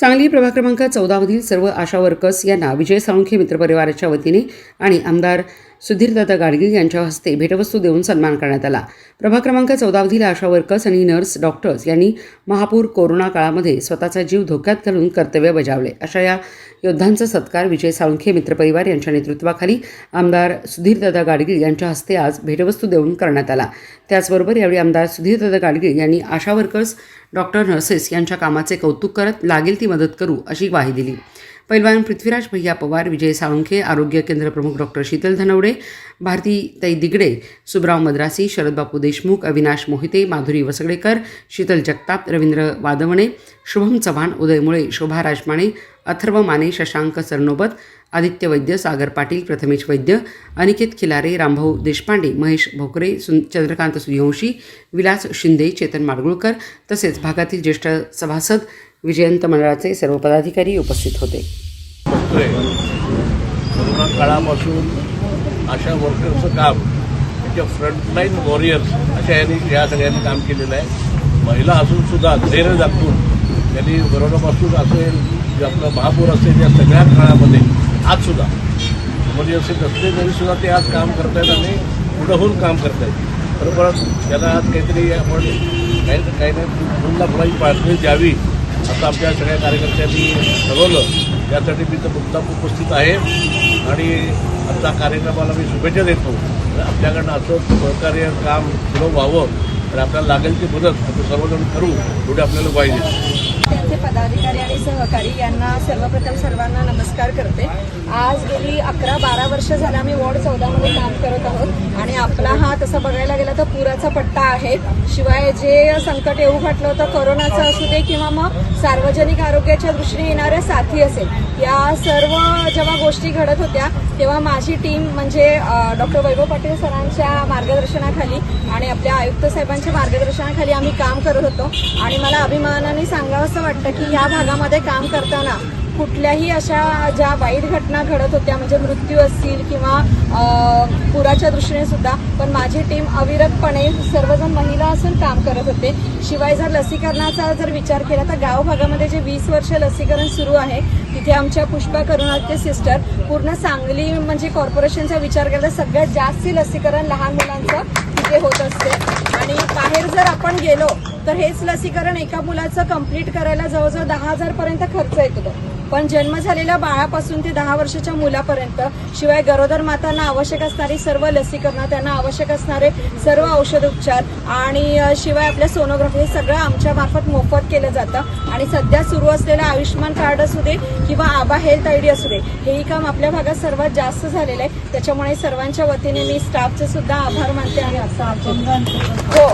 सांगली प्रभाग क्रमांक चौदामधील सर्व आशा वर्कर्स यांना विजय साळुंखे मित्रपरिवाराच्या वतीने आणि आमदार सुधीरदादा गाडगीळ यांच्या हस्ते भेटवस्तू देऊन सन्मान करण्यात आला. प्रभाग क्रमांक चौदामधील आशा वर्कर्स आणि नर्स डॉक्टर्स यांनी महापूर कोरोना काळामध्ये स्वतःचा जीव धोक्यात घालून कर्तव्य बजावले. अशा या योद्धांचा सत्कार विजय साळुंखे मित्रपरिवार यांच्या नेतृत्वाखाली आमदार सुधीरदादा गाडगीळ यांच्या हस्ते आज भेटवस्तू देऊन करण्यात आला. त्याचबरोबर यावेळी आमदार सुधीरदादा गाडगीळ यांनी आशा वर्कर्स डॉक्टर नर्सेस यांच्या कामाचे कौतुक करत लागेल ती मदत करू अशी ग्वाही दिली. पैलवान पृथ्वीराज भैया पवार विजय साळुंखे आरोग्य केंद्र प्रमुख डॉक्टर शीतल धनवडे भारती ताई दिगडे सुब्राव मद्रासी शरदबापू देशमुख अविनाश मोहिते माधुरी वसगडेकर शीतल जगताप रवींद्र वादवणे शुभम चव्हाण उदय मुळे शोभा राजमाणे अथर्व माने शशांक सरनोबत आदित्य वैद्य सागर पाटील प्रथमेश वैद्य अनिकेत खिलारे रामभाऊ देशपांडे महेश भोकरे सुन चंद्रकांत सूर्यवंशी विलास शिंदे चेतन माडगुळकर तसेच भागातील ज्येष्ठ सभासद विजयंत मंडळाचे सर्व पदाधिकारी उपस्थित होते. कोरोना काळापासून अशा वर्करचं काम म्हणजे फ्रंटलाईन वॉरियर्स अशा यांनी या सगळ्यांनी काम केलेलं आहे. महिला असून सुद्धा धैर्य दाखवून त्यांनी कोरोनापासून असेल जे आपलं महापूर असेल या सगळ्या काळामध्ये आज सुद्धा म्हणजे इमर्जन्सी नसले तरी सुद्धा ते आज काम करतायत आणि पुढं होऊन काम करतायत. बरोबर त्याला आज काहीतरी आपण काही काही नाही मुलांना लाख पाठवणी द्यावी असं आमच्या सगळ्या कार्यकर्त्यांनी ठरवलं त्यासाठी मी तर मुद्दाम उपस्थित आहे. आणि आता कार्यक्रमाला मी शुभेच्छा देतो. तर आपल्याकडनं असं सहकार्य काम पुढं व्हावं आणि आपल्याला लागेल ती मदत. आपण सर्वजण करू एवढी आपल्याला पाहिजे इथे पदाधिकारी आणि सहकारी यांना सर्वप्रथम सर्वांना नमस्कार करते. आज गेली अकरा बारा वर्ष झालं आम्ही वॉर्ड चौदामध्ये काम करत आहोत आणि आपला हा तसा बघायला गेला तर पुराचा पट्टा आहे. शिवाय जे संकट येऊ घातलं होतं कोरोनाचं असू दे किंवा मग सार्वजनिक आरोग्याच्या दृष्टीने येणाऱ्या साथी असेल या सर्व जेव्हा गोष्टी घडत होत्या तेव्हा माझी टीम म्हणजे डॉक्टर वैभव पाटील सरांच्या मार्गदर्शनाखाली आणि आपल्या आयुक्त साहेबांच्या मार्गदर्शनाखाली आम्ही काम करत होतो. आणि मला अभिमानाने सांगावंसं वाटतं की या भागामध्ये काम करताना कुठल्याही अशा ज्या वाईट घटना घडत होत्या म्हणजे मृत्यू असतील किंवा पुराच्या दृष्टीने सुद्धा पण माझी टीम अविरतपणे सर्वजण महिला असून काम करत होते. शिवाय जर लसीकरणाचा जर विचार केला तर गाव भागामध्ये जे वीस वर्ष लसीकरण सुरू आहे तिथे आमच्या पुष्पा करुणाते सिस्टर पूर्ण सांगली म्हणजे कॉर्पोरेशनचा विचार केला तर सगळ्यात जास्त लसीकरण लहान मुलांचं तिथे होत असते. आणि बाहेर जर आपण गेलो तर हेच लसीकरण एका मुलाचं कंप्लीट करायला जवळजवळ दहा हजार पर्यंत खर्च येतो. पण जन्म झालेल्या बाळापासून ते दहा वर्षाच्या मुलापर्यंत शिवाय गरोदर मातांना आवश्यक असणारी सर्व लसीकरणं त्यांना आवश्यक असणारे सर्व औषधोपचार आणि शिवाय आपल्या सोनोग्राफी हे सगळं आमच्या मार्फत मोफत केलं जातं. आणि सध्या सुरू असलेलं आयुष्यमान कार्ड असू दे किंवा आबा हेल्थ आय डी असू दे हेही काम आपल्या भागात सर्वात जास्त झालेलं आहे. त्याच्यामुळे सर्वांच्या वतीने मी स्टाफचे सुद्धा आभार मानते आणि असं हो.